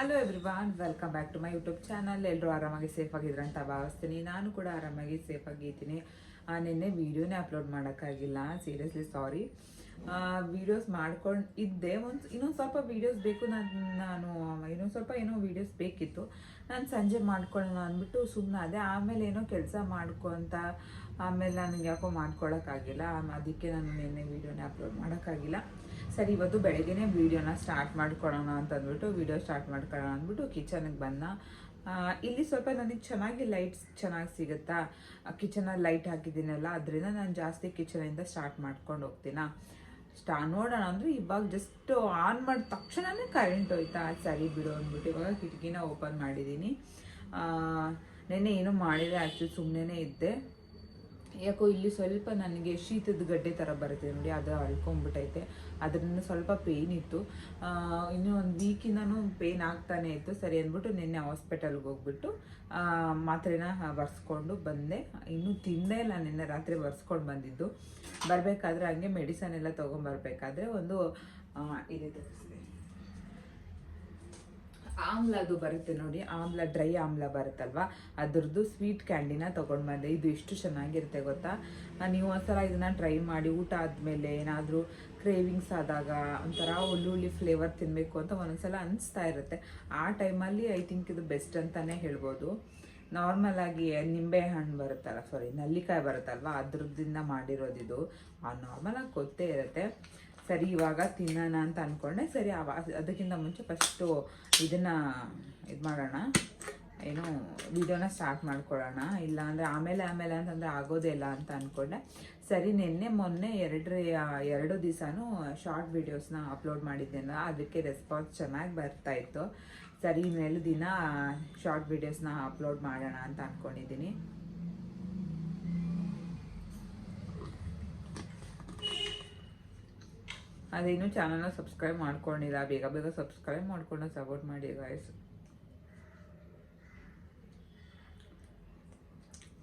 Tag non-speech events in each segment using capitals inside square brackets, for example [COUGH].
Hello everyone welcome back to my YouTube channel ಎಲ್ಲರೂ ಆರಾಮಾಗಿ safe ಅಂತ ಭಾವಿಸ್ತೀನಿ. ನಾನು ಕೂಡ ಆರಾಮಾಗಿ ಸೇಫ್ ಆಗಿದ್ದೀನಿ. ನಿನ್ನೆ ವೀಡಿಯೋನೇ ಅಪ್ಲೋಡ್ ಮಾಡೋಕ್ಕಾಗಿಲ್ಲ. ಸೀರಿಯಸ್ಲಿ ಸಾರಿ ವೀಡಿಯೋಸ್ ಮಾಡ್ಕೊಂಡು ಇದ್ದೆ. ಒಂದು, ಇನ್ನೊಂದು ಸ್ವಲ್ಪ ವೀಡಿಯೋಸ್ ಬೇಕು ನಾನು ನಾನು, ಇನ್ನೊಂದು ಸ್ವಲ್ಪ ಏನೋ ವೀಡಿಯೋಸ್ ಬೇಕಿತ್ತು. ನಾನು ಸಂಜೆ ಮಾಡ್ಕೊಳ್ಳೋಣ ಅಂದ್ಬಿಟ್ಟು ಸುಮ್ಮನೆ ಅದೇ. ಆಮೇಲೆ ಏನೋ ಕೆಲಸ ಮಾಡ್ಕೊತ ಆಮೇಲೆ ನನಗೆ ಯಾಕೋ ಮಾಡ್ಕೊಳಕ್ಕಾಗಿಲ್ಲ. ಅದಕ್ಕೆ ನಾನು ನಿನ್ನೆ ವೀಡಿಯೋನೇ ಅಪ್ಲೋಡ್ ಮಾಡೋಕ್ಕಾಗಿಲ್ಲ. ಸರಿ, ಇವತ್ತು ಬೆಳಗ್ಗೆನೇ ವೀಡಿಯೋನ ಸ್ಟಾರ್ಟ್ ಮಾಡ್ಕೊಳ್ಳೋಣ ಅಂತ ಅಂದ್ಬಿಟ್ಟು ವೀಡಿಯೋ ಸ್ಟಾರ್ಟ್ ಮಾಡ್ಕೊಳ್ಳೋಣ ಅಂದ್ಬಿಟ್ಟು ಕಿಚನಿಗೆ ಬಂದ. ಇಲ್ಲಿ ಸ್ವಲ್ಪ ನನಗೆ ಚೆನ್ನಾಗಿ ಲೈಟ್ಸ್ ಚೆನ್ನಾಗಿ ಸಿಗುತ್ತಾ? ಕಿಚನಲ್ಲಿ ಲೈಟ್ ಹಾಕಿದ್ದೀನಲ್ಲ, ಅದರಿಂದ ನಾನು ಜಾಸ್ತಿ ಕಿಚನಿಂದ ಸ್ಟಾರ್ಟ್ ಮಾಡ್ಕೊಂಡು ಹೋಗ್ತೀನಾ? ಸ್ಟಾ, ನೋಡೋಣ ಅಂದರೆ ಇವಾಗ ಜಸ್ಟ್ ಆನ್ ಮಾಡಿದ ತಕ್ಷಣನೇ ಕರೆಂಟ್ ಹೋಯ್ತಾ? ಸರಿ ಬಿಡು ಅಂದ್ಬಿಟ್ಟು ಇವಾಗ ಕಿಟಕಿನ ಓಪನ್ ಮಾಡಿದ್ದೀನಿ. ನೆನ್ನೆ ಏನೂ ಮಾಡಿದೆ ಆ್ಯಕ್ಚುಲಿ ಸುಮ್ಮನೆ ಇದ್ದೆ. ಯಾಕೋ ಇಲ್ಲಿ ಸ್ವಲ್ಪ ನನಗೆ ಶೀತದ ಗಡ್ಡೆ ಥರ ಬರುತ್ತೆ ನೋಡಿ, ಅದು ಅಳ್ಕೊಂಡ್ಬಿಟ್ಟೈತೆ ಅದರಿಂದ ಸ್ವಲ್ಪ ಪೇಯ್ನ್ ಇತ್ತು. ಇನ್ನೂ ಒಂದು ವೀಕಿಂದನೂ ಪೇಯ್ನ್ ಆಗ್ತಾನೆ ಇತ್ತು. ಸರಿ ಅಂದ್ಬಿಟ್ಟು ನಿನ್ನೆ ಹಾಸ್ಪಿಟಲ್ಗೆ ಹೋಗ್ಬಿಟ್ಟು ಮಾತ್ರೆನ ಬರ್ಸ್ಕೊಂಡು ಬಂದೆ. ಇನ್ನೂ ತಿಂದೇ ಇಲ್ಲ, ನಿನ್ನೆ ರಾತ್ರಿ ಬರ್ಸ್ಕೊಂಡು ಬಂದಿದ್ದು. ಬರಬೇಕಾದ್ರೆ ಹಂಗೆ ಮೆಡಿಸನ್ ಎಲ್ಲ ತೊಗೊಂಬರ್ಬೇಕಾದ್ರೆ ಒಂದು ಇದೆ. ಆಮ್ಲ ಅದು ಬರುತ್ತೆ ನೋಡಿ, ಆಮ್ಲ, ಡ್ರೈ ಆಮ್ಲ ಬರುತ್ತಲ್ವ? ಅದ್ರದ್ದು ಸ್ವೀಟ್ ಕ್ಯಾಂಡಿನ ತೊಗೊಂಡು ಬಂದೆ. ಇದು ಎಷ್ಟು ಚೆನ್ನಾಗಿರುತ್ತೆ ಗೊತ್ತಾ? ನೀವು ಒಂದ್ಸಲ ಇದನ್ನ ಟ್ರೈ ಮಾಡಿ, ಊಟ ಆದಮೇಲೆ ಏನಾದರೂ ಕ್ರೇವಿಂಗ್ಸ್ ಆದಾಗ ಒಂಥರ ಒಳ್ಳುಳ್ಳಿ ಫ್ಲೇವರ್ ತಿನ್ನಬೇಕು ಅಂತ ಒಂದೊಂದ್ಸಲ ಅನಿಸ್ತಾ ಇರುತ್ತೆ. ಆ ಟೈಮಲ್ಲಿ ಐ ಥಿಂಕ್ ಇದು ಬೆಸ್ಟ್ ಅಂತಲೇ ಹೇಳ್ಬೋದು. ನಾರ್ಮಲ್ ಆಗಿ ನಿಂಬೆ ಹಣ್ಣು ಬರುತ್ತಲ್ಲ ಸಾರಿ ನಲ್ಲಿಕಾಯಿ ಬರುತ್ತಲ್ವ? ಅದ್ರದ್ದಿಂದ ಮಾಡಿರೋದಿದು ನಾರ್ಮಲ್ ಆಗಿ ಗೊತ್ತೇ ಇರುತ್ತೆ. ಸರಿ, ಇವಾಗ ತಿನ್ನೋಣ ಅಂತ ಅಂದ್ಕೊಂಡೆ ಸರಿ ಅದಕ್ಕಿಂತ ಮುಂಚೆ ಫಸ್ಟು ಇದನ್ನು ಇದು ಮಾಡೋಣ. ಏನು ವಿಡಿಯೋನ ಸ್ಟಾರ್ಟ್ ಮಾಡ್ಕೊಳ್ಳೋಣ. ಇಲ್ಲ ಅಂದರೆ ಆಮೇಲೆ ಆಮೇಲೆ ಅಂತಂದರೆ ಆಗೋದೇ ಇಲ್ಲ ಅಂತ ಅಂದ್ಕೊಂಡೆ ಸರಿ, ನಿನ್ನೆ ಮೊನ್ನೆ ಎರಡು ಎರಡು ದಿವಸನೂ ಶಾರ್ಟ್ ವೀಡಿಯೋಸ್ನ ಅಪ್ಲೋಡ್ ಮಾಡಿದ್ದೇನೆ ಅದಕ್ಕೆ ರೆಸ್ಪಾನ್ಸ್ ಚೆನ್ನಾಗಿ ಬರ್ತಾ ಇತ್ತು. ಸರಿ ಮೇಲೆ ದಿನ ಶಾರ್ಟ್ ವೀಡಿಯೋಸ್ನ ಅಪ್ಲೋಡ್ ಮಾಡೋಣ ಅಂತ ಅಂದ್ಕೊಂಡಿದ್ದೀನಿ ಅದೇನು ಚಾನಲ್ನ ಸಬ್ಸ್ಕ್ರೈಬ್ ಮಾಡ್ಕೊಂಡಿಲ್ಲ, ಬೇಗ ಬೇಗ ಸಬ್ಸ್ಕ್ರೈಬ್ ಮಾಡ್ಕೊಂಡು ಸಪೋರ್ಟ್ ಮಾಡಿ ಗಾಯ್ಸ್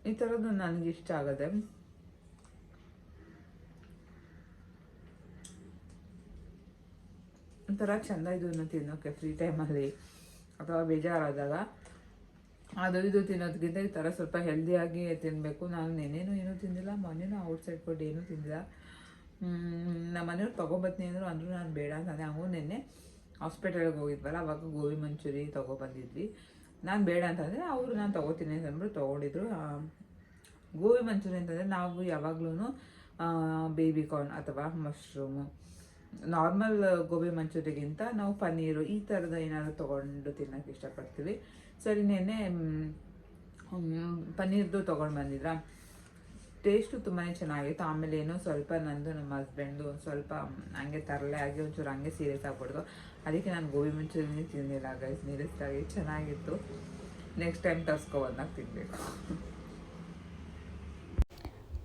ಈ ಥರದ್ದು ನನಗೆ ಇಷ್ಟ ಆಗದೆ. ಒಂಥರ ಚೆಂದ ಇದನ್ನು ತಿನ್ನೋಕ್ಕೆ ಫ್ರೀ ಟೈಮಲ್ಲಿ ಅಥವಾ ಬೇಜಾರಾದಾಗ. ಅದು ಇದು ತಿನ್ನೋದಕ್ಕಿಂತ ಈ ಥರ ಸ್ವಲ್ಪ ಹೆಲ್ದಿಯಾಗಿ ತಿನ್ನಬೇಕು ನಾನು ನೆನೇನು ಏನೂ ತಿಂದಿಲ್ಲ, ಮೊನ್ನೆನೂ ಔಟ್ಸೈಡ್ ಫುಡ್ ಏನೂ ತಿಂದಿಲ್ಲ. ನಮ್ಮ ಮನೆಯವ್ರು ತೊಗೊಬತ್ತೀನಿ ಅಂದರು, ಅಂದರೂ ನಾನು ಬೇಡ ಅಂತಂದೆ ಹಂಗೂ ನಿನ್ನೆ ಹಾಸ್ಪಿಟಲ್ಗೆ ಹೋಗಿದ್ವಲ್ಲ, ಅವಾಗ ಗೋಬಿ ಮಂಚೂರಿ ತೊಗೊಬಂದಿದ್ವಿ. ನಾನು ಬೇಡ ಅಂತಂದರೆ ಅವರು ನಾನು ತೊಗೋತೀನಿ ಅಂತ ಅಂದ್ಬಿಟ್ಟು ತೊಗೊಂಡಿದ್ರು. ಗೋಬಿ ಮಂಚೂರಿ ಅಂತಂದರೆ ನಾವು ಯಾವಾಗ್ಲೂ ಬೇಬಿ ಕಾರ್ನ್ ಅಥವಾ ಮಶ್ರೂಮು ನಾರ್ಮಲ್ ಗೋಬಿ ಮಂಚೂರಿಗಿಂತ ನಾವು ಪನ್ನೀರು ಈ ಥರದ ಏನಾದರೂ ತೊಗೊಂಡು ತಿನ್ನೋಕ್ಕೆ ಇಷ್ಟಪಡ್ತೀವಿ. ಸರಿ, ನೆನ್ನೆ ಪನ್ನೀರ್ದು ತೊಗೊಂಡು ಬಂದಿದ್ರಾ? ಟೇಸ್ಟು ತುಂಬಾ ಚೆನ್ನಾಗಿತ್ತು. ಆಮೇಲೆ ಏನೋ ಸ್ವಲ್ಪ ನಂದು ನಮ್ಮ ಹಸ್ಬೆಂಡು ಒಂದು ಸ್ವಲ್ಪ ಹಂಗೆ ತರಲೆ ಆಗಿ ಒಂಚೂರು ಹಂಗೆ ಸೀರಿಯಸ್ ಆಗ್ಬಿಡ್ದು. ಅದಕ್ಕೆ ನಾನು ಗೋಬಿ ಮಂಚೂರಿನೇ ತಿಂದಿಲ್ಲ ಗೈಸ್ ನೀರಿಸ್ತಾಗಿ ಚೆನ್ನಾಗಿತ್ತು. ನೆಕ್ಸ್ಟ್ ಟೈಮ್ ಟಸ್ಕೊ ಬಂದಾಗ ತಿನ್ನಬೇಕು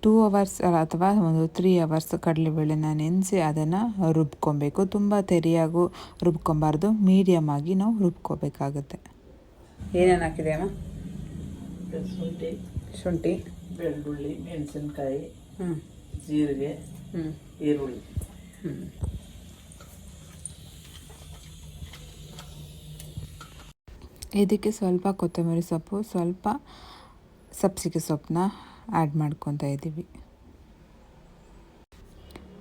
ಟೂ ಅವರ್ಸ್ ಅಥವಾ ಒಂದು ತ್ರೀ ಅವರ್ಸ್ ಕಡಲೆಬೇಳೆನ ನೆನೆಸಿ ಅದನ್ನು ರುಬ್ಕೊಬೇಕು. ತುಂಬ ತೆರಿಯಾಗೂ ರುಬ್ಕೊಬಾರ್ದು. ಮೀಡಿಯಮ್ ಆಗಿ ನಾವು ರುಬ್ಕೋಬೇಕಾಗುತ್ತೆ. ಏನೇನು ಹಾಕಿದೆ ಅಮ್ಮ ಶುಂಠಿ. ಶುಂಠಿ. ಬೆಳ್ಳುಳ್ಳಿ ಮೆಣಸಿನ್ಕಾಯಿ ಹ್ಞೂ ಜೀರಿಗೆ ಹ್ಞೂ ಈರುಳ್ಳಿ. ಹ್ಞೂ ಇದಕ್ಕೆ ಸ್ವಲ್ಪ ಕೊತ್ತಂಬರಿ ಸೊಪ್ಪು ಸ್ವಲ್ಪ ಸಬ್ಸಿಗೆ ಸೊಪ್ಪನ್ನ ಆ್ಯಡ್ ಮಾಡ್ಕೊತಾ ಇದ್ದೀವಿ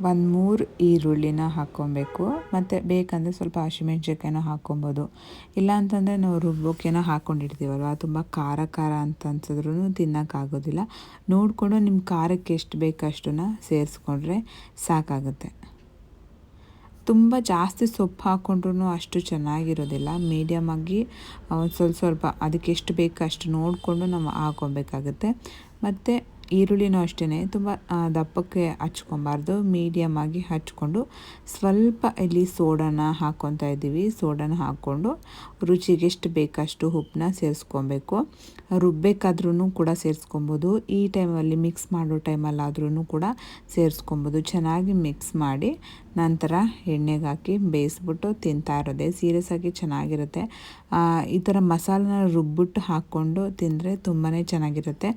ಒಂದು ಮೂರು ಈರುಳ್ಳಿನ ಹಾಕ್ಕೊಬೇಕು. ಮತ್ತು ಬೇಕಂದರೆ ಸ್ವಲ್ಪ ಹಸಿಮೆಣ್ಸಿನ್ಕಾಯಿನ ಹಾಕ್ಕೊಬೋದು. ಇಲ್ಲ ಅಂತಂದರೆ ನಾವು ರುಬ್ಬೋಕೇನೋ ಹಾಕ್ಕೊಂಡಿರ್ತೀವಲ್ವ ತುಂಬ ಖಾರ ಖಾರ ಅಂತ ಅನ್ಸಿದ್ರೂ ತಿನ್ನೋಕ್ಕಾಗೋದಿಲ್ಲ. ನೋಡಿಕೊಂಡು ನಿಮ್ಮ ಖಾರಕ್ಕೆ ಎಷ್ಟು ಬೇಕು ಅಷ್ಟನ್ನ ಸೇರಿಸ್ಕೊಂಡ್ರೆ ಸಾಕಾಗುತ್ತೆ. ತುಂಬ ಜಾಸ್ತಿ ಸೊಪ್ಪು ಹಾಕ್ಕೊಂಡ್ರೂ ಅಷ್ಟು ಚೆನ್ನಾಗಿರೋದಿಲ್ಲ. ಮೀಡಿಯಮ್ ಆಗಿ ಒಂದು ಸ್ವಲ್ಪ ಸ್ವಲ್ಪ ಅದಕ್ಕೆ ಎಷ್ಟು ಬೇಕು ಅಷ್ಟು ನೋಡಿಕೊಂಡು ನಾವು ಹಾಕ್ಕೊಬೇಕಾಗುತ್ತೆ. ಮತ್ತು ಈರುಳ್ಳಿನೂ ಅಷ್ಟೇ ತುಂಬ ದಪ್ಪಕ್ಕೆ ಹಚ್ಕೊಬಾರ್ದು. ಮೀಡಿಯಮ್ ಆಗಿ ಹಚ್ಕೊಂಡು ಸ್ವಲ್ಪ ಇಲ್ಲಿ ಸೋಡಾನ ಹಾಕ್ಕೊತಾ ಇದ್ದೀವಿ. ಸೋಡಾನ ಹಾಕ್ಕೊಂಡು ರುಚಿಗೆ ಎಷ್ಟು ಬೇಕಷ್ಟು ಉಪ್ಪನ್ನ ಸೇರಿಸ್ಕೊಬೇಕು. ರುಬ್ಬೇಕಾದ್ರೂ ಕೂಡ ಸೇರಿಸ್ಕೊಬೋದು. ಈ ಟೈಮಲ್ಲಿ ಮಿಕ್ಸ್ ಮಾಡೋ ಟೈಮಲ್ಲಾದ್ರೂ ಕೂಡ ಸೇರಿಸ್ಕೊಬೋದು. ಚೆನ್ನಾಗಿ ಮಿಕ್ಸ್ ಮಾಡಿ ನಂತರ ಎಣ್ಣೆಗೆ ಹಾಕಿ ಬೇಯಿಸ್ಬಿಟ್ಟು ತಿಂತಾ ಇರೋದೇ. ಸೀರಿಯಸ್ ಆಗಿ ಚೆನ್ನಾಗಿರುತ್ತೆ. ಈ ಥರ ಮಸಾಲನ ರುಬ್ಬಿಟ್ಟು ಹಾಕ್ಕೊಂಡು ತಿಂದರೆ ತುಂಬಾ ಚೆನ್ನಾಗಿರುತ್ತೆ.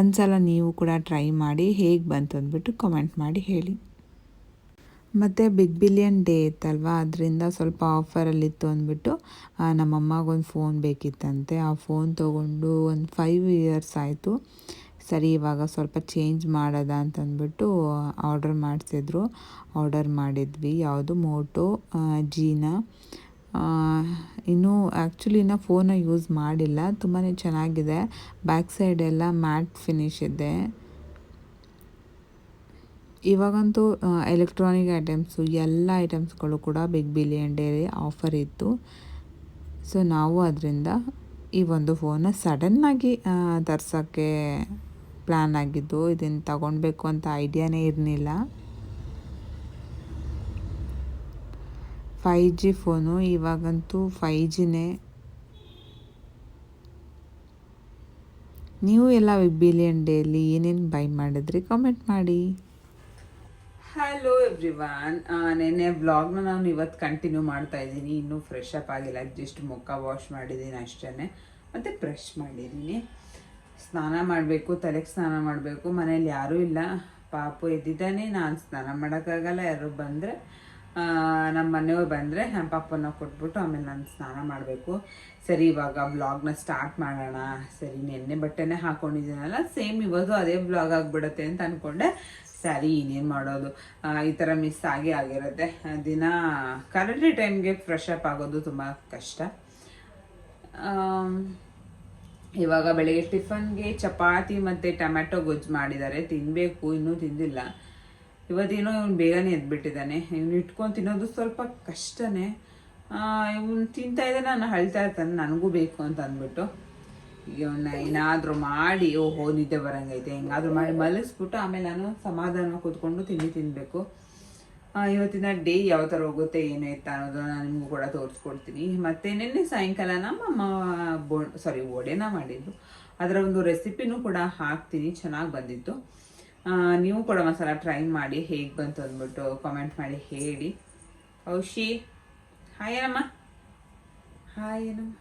ಒಂದು ಸಲ ನೀವು ಕೂಡ ಟ್ರೈ ಮಾಡಿ ಹೇಗೆ ಬಂತು ಅಂದ್ಬಿಟ್ಟು ಕಮೆಂಟ್ ಮಾಡಿ ಹೇಳಿ. ಮತ್ತು ಬಿಗ್ ಬಿಲಿಯನ್ ಡೇ ಇತ್ತಲ್ವ? ಅದರಿಂದ ಸ್ವಲ್ಪ ಆಫರಲ್ಲಿತ್ತು ಅಂದ್ಬಿಟ್ಟು ನಮ್ಮಮ್ಮಗೊಂದು ಫೋನ್ ಬೇಕಿತ್ತಂತೆ. ಆ ಫೋನ್ ತೊಗೊಂಡು ಒಂದು ಫೈವ್ ಇಯರ್ಸ್ ಆಯಿತು. ಸರಿ, ಇವಾಗ ಸ್ವಲ್ಪ ಚೇಂಜ್ ಮಾಡೋದ ಅಂತಂದ್ಬಿಟ್ಟು ಆರ್ಡರ್ ಮಾಡಿಸಿದ್ರು. ಆರ್ಡರ್ ಮಾಡಿದ್ವಿ. ಯಾವುದು? ಮೋಟೋ ಜೀನಾ ಇನ್ನೂ ಆ್ಯಕ್ಚುಲಿ ಇನ್ನೂ ಫೋನ ಯೂಸ್ ಮಾಡಿಲ್ಲ. ತುಂಬಾ ಚೆನ್ನಾಗಿದೆ. ಬ್ಯಾಕ್ ಸೈಡ್ ಎಲ್ಲ ಮ್ಯಾಟ್ ಫಿನಿಶ್ ಇದೆ. ಇವಾಗಂತೂ ಎಲೆಕ್ಟ್ರಾನಿಕ್ ಐಟಮ್ಸು ಎಲ್ಲ ಐಟಮ್ಸ್ಗಳು ಕೂಡ ಬಿಗ್ ಬಿಲಿಯನ್ ಡೇರಿ ಆಫರ್ ಇತ್ತು. ಸೊ ನಾವು ಅದರಿಂದ ಈ ಒಂದು ಫೋನ ಸಡನ್ನಾಗಿ ತರ್ಸೋಕ್ಕೆ ಪ್ಲ್ಯಾನ್ ಆಗಿದ್ದು ಇದನ್ನು ತಗೊಳ್ಬೇಕು ಅಂತ ಐಡಿಯಾನೇ ಇರಲಿಲ್ಲ ಫೈ ಜಿ ಫೋನು ಇವಾಗಂತೂ ಫೈ ಜಿನೇ ನೀವು ಎಲ್ಲ ಬಿಲಿಯನ್ ಡೇಲಿ ಏನೇನು ಬೈ ಮಾಡಿದ್ರಿ ಕಾಮೆಂಟ್ ಮಾಡಿ. ಹಲೋ ಎವ್ರಿವಾನ್ ನೆನ್ನೆ ವ್ಲಾಗ್ನ ನಾನು ಇವತ್ತು ಕಂಟಿನ್ಯೂ ಮಾಡ್ತಾ ಇದ್ದೀನಿ. ಇನ್ನೂ ಫ್ರೆಶ್ ಅಪ್ ಆಗಿಲ್ಲ. ಜಸ್ಟ್ ಮುಖ ವಾಶ್ ಮಾಡಿದ್ದೀನಿ ಅಷ್ಟೇ ಮತ್ತು ಬ್ರಷ್ ಮಾಡಿದ್ದೀನಿ. ಸ್ನಾನ ಮಾಡಬೇಕು, ತಲೆಗೆ ಸ್ನಾನ ಮಾಡಬೇಕು. ಮನೇಲಿ ಯಾರೂ ಇಲ್ಲ. ಪಾಪು ಎದ್ದಿದ್ದಾನೆ. ನಾನು ಸ್ನಾನ ಮಾಡೋಕ್ಕಾಗಲ್ಲ. ಯಾರು ಬಂದರೆ ನಮ್ಮ ಮನೆಯವ್ರು ಬಂದರೆ ನಮ್ಮ ಪಾಪನ ಕೊಟ್ಬಿಟ್ಟು ಆಮೇಲೆ ನಾನು ಸ್ನಾನ ಮಾಡಬೇಕು. ಸರಿ, ಇವಾಗ ಬ್ಲಾಗ್ನ ಸ್ಟಾರ್ಟ್ ಮಾಡೋಣ. ಸರಿ, ನೆನ್ನೆ ಬಟ್ಟೆನೇ ಹಾಕೊಂಡಿದ್ದೀನಲ್ಲ. ಸೇಮ್ ಇವತ್ತು ಅದೇ ಬ್ಲಾಗ್ ಆಗಿಬಿಡುತ್ತೆ ಅಂತ ಅಂದ್ಕೊಂಡೆ ಸರಿ, ಇನ್ನೇನು ಮಾಡೋದು? ಈ ಥರ ಮಿಸ್ ಆಗಿ ಆಗಿರುತ್ತೆ. ದಿನ ಕರೆಕ್ಟ್ ಟೈಮ್ಗೆ ಫ್ರೆಶ್ ಅಪ್ ಆಗೋದು ತುಂಬ ಕಷ್ಟ. ಇವಾಗ ಬೆಳಿಗ್ಗೆ ಟಿಫನ್ಗೆ ಚಪಾತಿ ಮತ್ತು ಟೊಮ್ಯಾಟೊ ಗೊಜ್ಜು ಮಾಡಿದ್ದಾರೆ. ತಿನ್ನಬೇಕು ಇನ್ನೂ ತಿಂದಿಲ್ಲ. ಇವತ್ತೇನೋ ಇವನು ಬೇಗನೆ ಎದ್ಬಿಟ್ಟಿದ್ದಾನೆ. ಇವ್ನು ಇಟ್ಕೊಂಡು ತಿನ್ನೋದು ಸ್ವಲ್ಪ ಕಷ್ಟನೇ. ಇವನು ತಿಂತಾ ಇದ್ದಾನೆ ನಾನು ಅಳ್ತಾ ಇರ್ತಾನೆ, ನನಗೂ ಬೇಕು ಅಂತ ಅಂದ್ಬಿಟ್ಟು. ಇವನ್ನ ಏನಾದರೂ ಮಾಡಿ, ಓಹೋ, ನಿದ್ದೆ ಬರಂಗೈತೆ. ಹೆಂಗಾದ್ರೂ ಮಾಡಿ ಮಲಗಿಸ್ಬಿಟ್ಟು ಆಮೇಲೆ ನಾನು ಸಮಾಧಾನ ಕೂತ್ಕೊಂಡು ತಿಂಡಿ ತಿನ್ನಬೇಕು ಇವತ್ತಿನ ಡೇ ಯಾವ ಥರ ಹೋಗುತ್ತೆ, ಏನು ಎತ್ತ ಅನ್ನೋದನ್ನ ನಾನು ನಿಮಗೂ ಕೂಡ ತೋರಿಸ್ಕೊಡ್ತೀನಿ. ಮತ್ತು ನಿನ್ನೆ ಸಾಯಂಕಾಲ ನಮ್ಮಮ್ಮ ಬೋ ಸಾರಿ ವಡೆನ ಮಾಡಿದ್ದು. ಅದರ ಒಂದು ರೆಸಿಪಿನೂ ಕೂಡ ಹಾಕ್ತೀನಿ, ಚೆನ್ನಾಗಿ ಬಂದಿತ್ತು. ನೀವು ಕೂಡ ಒಂದ್ಸಲ ಟ್ರೈ ಮಾಡಿ ಹೇಗೆ ಬಂತು ಅಂದ್ಬಿಟ್ಟು ಕಾಮೆಂಟ್ ಮಾಡಿ ಹೇಳಿ. ಔಷಿ, ಹಾಯ್ ಏನಮ್ಮ ಹಾಯ್ ಏನಮ್ಮ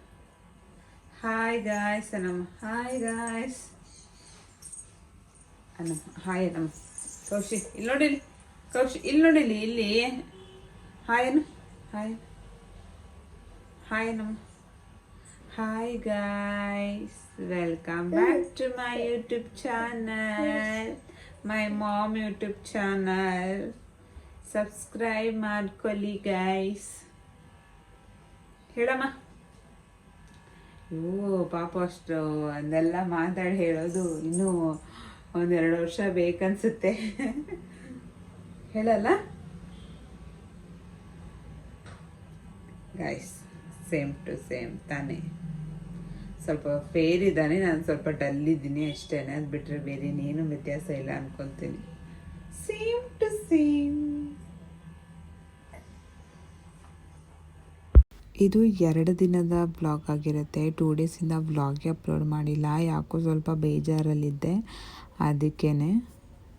ಹಾಯ್ ಗಾಯ್ಸ್ ಅನಮ್ಮ. ಹಾಯ್ ಗಾಯ್ಸ್ ಅನಮ್ಮ, ಹಾಯ್ ಅನಮ್ಮ. ಕೌಶಿ ಇಲ್ಲಿ ನೋಡಿಲಿ ಕೌಶಿ ಇಲ್ಲಿ ನೋಡಿ ಇಲ್ಲಿ ಹಾಯ್ ಅನು. ಹಾಯ್ ಹಾಯ್ ನಮ್ಮ hi guys welcome back to my YouTube channel my mom YouTube channel subscribe ಮಾಡ್ಕೊಳ್ಳಿ ಗೈಸ್ ಹೇಳಮ್ಮ. ಓ ಪಾಪ ಅಷ್ಟು ಅದೆಲ್ಲ ಮಾತಾಡಿ ಹೇಳೋದು ಇನ್ನೂ ಒಂದೆರಡು ವರ್ಷ ಬೇಕನ್ಸುತ್ತೆ. [LAUGHS] ಹೇಳಲ್ಲ. ಗೈಸ್ ಸೇಮ್ ಟು ಸೇಮ್ ತಾನೇ. ಸ್ವಲ್ಪ ಫೇರ್ ಇದ್ದಾನೆ, ನಾನು ಸ್ವಲ್ಪ ಡಲ್ ಇದ್ದೀನಿ ಅಷ್ಟೇ ಅದು ಬಿಟ್ಟರೆ ಬೇರೆ ಇನ್ನೇನು ವ್ಯತ್ಯಾಸ ಇಲ್ಲ ಅನ್ಕೊತೀನಿ ಸೇಮ್ ಟು ಸೇಮ್ ಇದು ಎರಡು ದಿನದ ಬ್ಲಾಗ್ ಆಗಿರುತ್ತೆ. ಟೂ ಡೇಸಿಂದ ಬ್ಲಾಗ್ಗೆ ಅಪ್ಲೋಡ್ ಮಾಡಿಲ್ಲ. ಯಾಕೋ ಸ್ವಲ್ಪ ಬೇಜಾರಲ್ಲಿದ್ದೆ. ಅದಕ್ಕೇ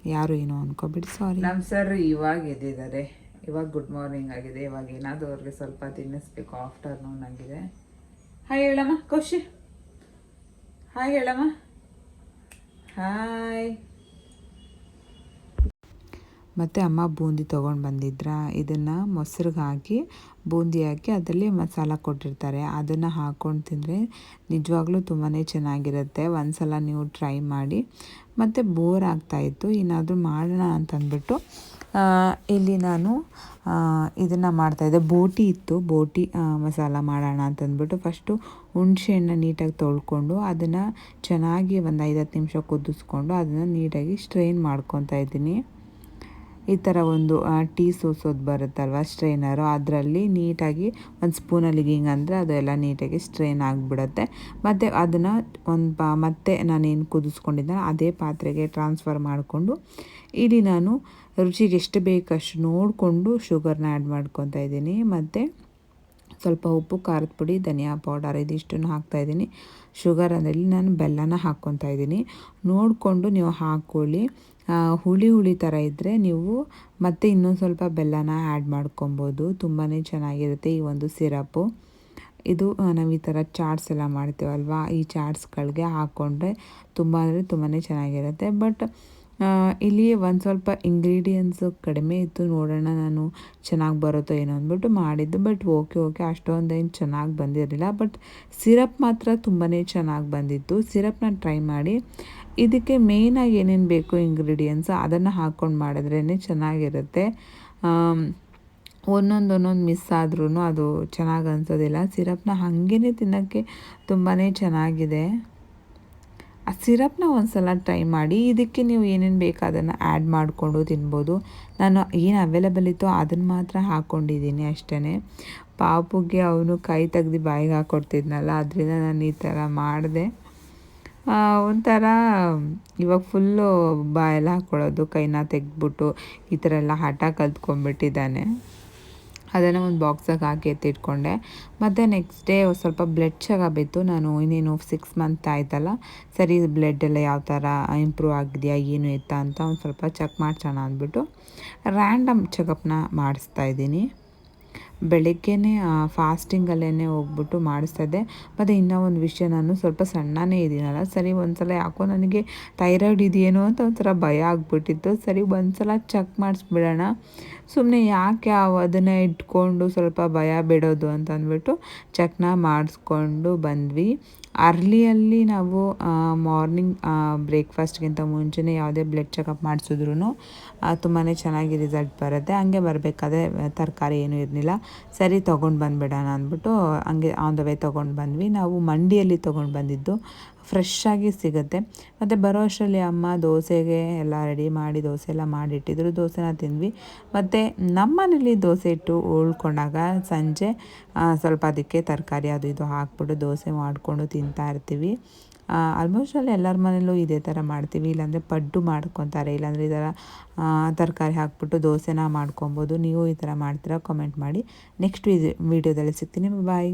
ಯಾರು ಏನೋ ಅನ್ಕೋಬಿಡಿ. ಸಾರಿ ನಮ್ಮ ಸರ್ ಇವಾಗ ಎದ್ದಿದ್ದಾರೆ. ಇವಾಗ ಗುಡ್ ಮಾರ್ನಿಂಗ್ ಆಗಿದೆ. ಇವಾಗ ಏನಾದರೂ ಅವ್ರಿಗೆ ಸ್ವಲ್ಪ ತಿನ್ನಿಸ್ಬೇಕು ಆಫ್ಟರ್ನೂನ್ ಆಗಿದೆ. ಹಾಯ್ ಹೇಳಮ್ಮ ಖುಷಿ ಹಾಯ್ ಹೇಳಮ್ಮ. ಹಾಯ್ ಮತ್ತು ಅಮ್ಮ ಬೂಂದಿ ತೊಗೊಂಡು ಬಂದಿದ್ರ. ಇದನ್ನು ಮೊಸರಿಗೆ ಹಾಕಿ, ಬೂಂದಿ ಹಾಕಿ ಅದರಲ್ಲಿ ಮಸಾಲ ಕೊಟ್ಟಿರ್ತಾರೆ. ಅದನ್ನು ಹಾಕ್ಕೊಂಡು ತಿಂದರೆ ನಿಜವಾಗ್ಲೂ ತುಂಬಾ ಚೆನ್ನಾಗಿರುತ್ತೆ. ಒಂದ್ಸಲ ನೀವು ಟ್ರೈ ಮಾಡಿ. ಮತ್ತು ಬೋರ್ ಆಗ್ತಾಯಿತ್ತು ಏನಾದರೂ ಮಾಡೋಣ ಅಂತಂದ್ಬಿಟ್ಟು ಇಲ್ಲಿ ನಾನು ಇದನ್ನು ಮಾಡ್ತಾಯಿದ್ದೆ ಬೋಟಿ ಇತ್ತು. ಬೋಟಿ ಮಸಾಲ ಮಾಡೋಣ ಅಂತಂದ್ಬಿಟ್ಟು ಫಸ್ಟು ಹುಣಸೆಹಣ್ಣು ನೀಟಾಗಿ ತೊಳ್ಕೊಂಡು ಅದನ್ನು ಚೆನ್ನಾಗಿ ಒಂದು ಐದತ್ತು ನಿಮಿಷ ಕುದಿಸ್ಕೊಂಡು ಅದನ್ನು ನೀಟಾಗಿ ಸ್ಟ್ರೈನ್ ಮಾಡ್ಕೊತಾ ಇದ್ದೀನಿ. ಈ ಥರ ಒಂದು ಟೀ ಸೋಸೋದು ಬರುತ್ತಲ್ವ ಸ್ಟ್ರೈನರು? ಅದರಲ್ಲಿ ನೀಟಾಗಿ ಒಂದು ಸ್ಪೂನಲ್ಲಿ ಅಂದರೆ ಅದೆಲ್ಲ ನೀಟಾಗಿ ಸ್ಟ್ರೈನ್ ಆಗಿಬಿಡುತ್ತೆ. ಮತ್ತು ಅದನ್ನು ಒಂದು ಪಾ, ಮತ್ತೆ ನಾನೇನು ಕುದಿಸ್ಕೊಂಡಿದ್ದೆ ಅದೇ ಪಾತ್ರೆಗೆ ಟ್ರಾನ್ಸ್ಫರ್ ಮಾಡಿಕೊಂಡು ಇಲ್ಲಿ ನಾನು ರುಚಿಗೆ ಎಷ್ಟು ಬೇಕಷ್ಟು ನೋಡಿಕೊಂಡು ಶುಗರ್ನ ಆ್ಯಡ್ ಮಾಡ್ಕೊತಾ ಇದ್ದೀನಿ. ಮತ್ತು ಸ್ವಲ್ಪ ಉಪ್ಪು, ಖಾರದ ಪುಡಿ, ಧನಿಯಾ ಪೌಡರ್ ಇದಿಷ್ಟನ್ನು ಹಾಕ್ತಾಯಿದ್ದೀನಿ ಶುಗರ್ ಅದರಲ್ಲಿ ನಾನು ಬೆಲ್ಲನ ಹಾಕ್ಕೊತಾ ಇದ್ದೀನಿ. ನೋಡಿಕೊಂಡು ನೀವು ಹಾಕ್ಕೊಳ್ಳಿ ಹುಳಿ ಹುಳಿ ಥರ ಇದ್ದರೆ ನೀವು ಮತ್ತೆ ಇನ್ನೊಂದು ಸ್ವಲ್ಪ ಬೆಲ್ಲನ ಆ್ಯಡ್ ಮಾಡ್ಕೊಬೋದು. ತುಂಬಾ ಚೆನ್ನಾಗಿರುತ್ತೆ ಈ ಒಂದು ಸಿರಪ್ಪು ಇದು ನಾವು ಈ ಥರ ಚಾಟ್ಸ್ ಎಲ್ಲ ಮಾಡ್ತೀವಲ್ವ? ಈ ಚಾಟ್ಸ್ಗಳಿಗೆ ಹಾಕ್ಕೊಂಡ್ರೆ ತುಂಬ ಅಂದರೆ ತುಂಬಾ ಚೆನ್ನಾಗಿರುತ್ತೆ. ಬಟ್ ಇಲ್ಲಿ ಒಂದು ಸ್ವಲ್ಪ ಇಂಗ್ರೀಡಿಯೆಂಟ್ಸು ಕಡಿಮೆ ಇತ್ತು ನೋಡೋಣ ನಾನು ಚೆನ್ನಾಗಿ ಬರುತ್ತೋ ಏನೋ ಅಂದ್ಬಿಟ್ಟು ಮಾಡಿದ್ದು. ಬಟ್ ಓಕೆ ಓಕೆ ಅಷ್ಟೊಂದೇನು ಚೆನ್ನಾಗಿ ಬಂದಿರಲಿಲ್ಲ. ಬಟ್ ಸಿರಪ್ ಮಾತ್ರ ತುಂಬಾ ಚೆನ್ನಾಗಿ ಬಂದಿತ್ತು. ಸಿರಪ್ನ ಟ್ರೈ ಮಾಡಿ, ಇದಕ್ಕೆ ಮೇಯ್ನಾಗಿ ಏನೇನು ಬೇಕು ಇಂಗ್ರೀಡಿಯೆಂಟ್ಸ್ ಅದನ್ನು ಹಾಕ್ಕೊಂಡು ಮಾಡಿದ್ರೇ ಚೆನ್ನಾಗಿರುತ್ತೆ. ಒಂದೊಂದು ಒಂದೊಂದು ಮಿಸ್ ಆದ್ರೂ ಅದು ಚೆನ್ನಾಗಿ ಅನ್ಸೋದಿಲ್ಲ. ಸಿರಪ್ನ ಹಾಗೇ ತಿನ್ನೋಕ್ಕೆ ತುಂಬಾ ಚೆನ್ನಾಗಿದೆ. ಆ ಸಿರಪ್ನ ಒಂದ್ಸಲ ಟ್ರೈ ಮಾಡಿ, ಇದಕ್ಕೆ ನೀವು ಏನೇನು ಬೇಕು ಅದನ್ನು ಆ್ಯಡ್ ಮಾಡಿಕೊಂಡು ತಿನ್ಬೋದು. ನಾನು ಏನು ಅವೈಲೇಬಲ್ ಇತ್ತೋ ಅದನ್ನು ಮಾತ್ರ ಹಾಕ್ಕೊಂಡಿದ್ದೀನಿ ಅಷ್ಟೇ ಪಾಪುಗೆ ಅವನು ಕೈ ತೆಗ್ದು ಬಾಯಿಗೆ ಹಾಕ್ಕೊಡ್ತಿದ್ನಲ್ಲ ಅದರಿಂದ ನಾನು ಈ ಥರ ಮಾಡಿದೆ. ಒಂಥರ ಇವಾಗ ಫುಲ್ಲು ಬಾಯೆಲ್ಲ ಹಾಕ್ಕೊಳ್ಳೋದು ಕೈನ ತೆಗೆದ್ಬಿಟ್ಟು ಈ ಥರ ಎಲ್ಲ ಹಠ ಕಲ್ತ್ಕೊಂಡ್ಬಿಟ್ಟಿದ್ದಾನೆ. ಅದನ್ನು ಒಂದು ಬಾಕ್ಸಾಗಿ ಹಾಕಿ ಎತ್ತಿಟ್ಕೊಂಡೆ. ಮತ್ತು ನೆಕ್ಸ್ಟ್ ಡೇ ಸ್ವಲ್ಪ ಬ್ಲಡ್ ಚೆಕ್ ಆಗಿತ್ತು ನಾನು ಇನ್ನೇನು ಸಿಕ್ಸ್ ಮಂತ್ ಆಯ್ತಲ್ಲ, ಸರಿ ಬ್ಲಡ್ ಎಲ್ಲ ಯಾವ ಥರ ಇಂಪ್ರೂವ್ ಆಗಿದೆಯಾ, ಏನು ಎತ್ತ ಅಂತ ಒಂದು ಸ್ವಲ್ಪ ಚೆಕ್ ಮಾಡ್ಸೋಣ ಅಂದ್ಬಿಟ್ಟು ರ್ಯಾಂಡಮ್ ಚೆಕಪ್ನ ಮಾಡಿಸ್ತಾ ಇದ್ದೀನಿ. ಬೆಳಗ್ಗೆನೇ ಫಾಸ್ಟಿಂಗಲ್ಲೇ ಹೋಗ್ಬಿಟ್ಟು ಮಾಡಿಸ್ತಾ ಇದ್ದೆ ಮತ್ತು ಇನ್ನೂ ಒಂದು ವಿಷಯ, ನಾನು ಸ್ವಲ್ಪ ಸಣ್ಣನೇ ಇದ್ದೀನಲ್ಲ, ಸರಿ ಒಂದ್ಸಲ ಯಾಕೋ ನನಗೆ ಥೈರಾಯ್ಡ್ ಇದೆಯೇನೋ ಅಂತ ಒಂಥರ ಭಯ ಆಗ್ಬಿಟ್ಟಿತ್ತು. ಸರಿ ಒಂದ್ಸಲ ಚೆಕ್ ಮಾಡಿಸ್ಬಿಡೋಣ. ಸುಮ್ಮನೆ ಯಾಕೆ ಅದನ್ನು ಇಟ್ಕೊಂಡು ಸ್ವಲ್ಪ ಭಯ ಬಿಡೋದು ಅಂತ ಅಂದ್ಬಿಟ್ಟು ಚೆಕ್ನ ಮಾಡಿಸ್ಕೊಂಡು ಬಂದ್ವಿ. ಅರ್ಲಿಯಲ್ಲಿ ನಾವು ಮಾರ್ನಿಂಗ್ ಬ್ರೇಕ್ಫಾಸ್ಟ್ಗಿಂತ ಮುಂಚೆನೇ ಯಾವುದೇ ಬ್ಲಡ್ ಚೆಕಪ್ ಮಾಡಿಸಿದ್ರು ತುಂಬಾ ಚೆನ್ನಾಗಿ ರಿಸಲ್ಟ್ ಬರುತ್ತೆ. ಹಂಗೆ ಬರಬೇಕಾದ್ರೆ ತರಕಾರಿ ಏನೂ ಇರಲಿಲ್ಲ. ಸರಿ, ತೊಗೊಂಡು ಬಂದುಬಿಡೋಣ ಅಂದ್ಬಿಟ್ಟು ಹಂಗೆ ಆನ್ ದ ವೇ ತೊಗೊಂಡು ಬಂದ್ವಿ. ನಾವು ಮಂಡಿಯಲ್ಲಿ ತೊಗೊಂಡು ಬಂದಿದ್ದು ಫ್ರೆಶ್ ಆಗಿ ಸಿಗುತ್ತೆ. ಮತ್ತು ಬರೋ ಅಷ್ಟರಲ್ಲಿ ಅಮ್ಮ ದೋಸೆಗೆ ಎಲ್ಲ ರೆಡಿ ಮಾಡಿ ದೋಸೆ ಎಲ್ಲ ಮಾಡಿಟ್ಟಿದ್ರು. ದೋಸೆನ ತಿಂದ್ವಿ. ಮತ್ತು ನಮ್ಮನೇಲಿ ದೋಸೆ ಇಟ್ಟು ಉಳ್ಕೊಂಡಾಗ ಸಂಜೆ ಸ್ವಲ್ಪ ಅದಕ್ಕೆ ತರಕಾರಿ ಅದು ಇದು ಹಾಕ್ಬಿಟ್ಟು ದೋಸೆ ಮಾಡಿಕೊಂಡು ತಿಂತಾ ಇರ್ತೀವಿ. ಆಲ್ಮೋಸ್ಟ್ ಅಲ್ಲಿ ಎಲ್ಲರ ಮನೇಲೂ ಇದೇ ಥರ ಮಾಡ್ತೀವಿ. ಇಲ್ಲಾಂದರೆ ಪಡ್ಡು ಮಾಡ್ಕೊತಾರೆ. ಇಲ್ಲಾಂದರೆ ಈ ಥರ ತರಕಾರಿ ಹಾಕ್ಬಿಟ್ಟು ದೋಸೆನ ಮಾಡ್ಕೊಬೋದು. ನೀವು ಈ ಥರ ಮಾಡ್ತೀರಾ? ಕಾಮೆಂಟ್ ಮಾಡಿ. ನೆಕ್ಸ್ಟ್ ವಿಡಿಯೋದಲ್ಲಿ ಸಿಗ್ತೀನಿ. ಬಾಯ್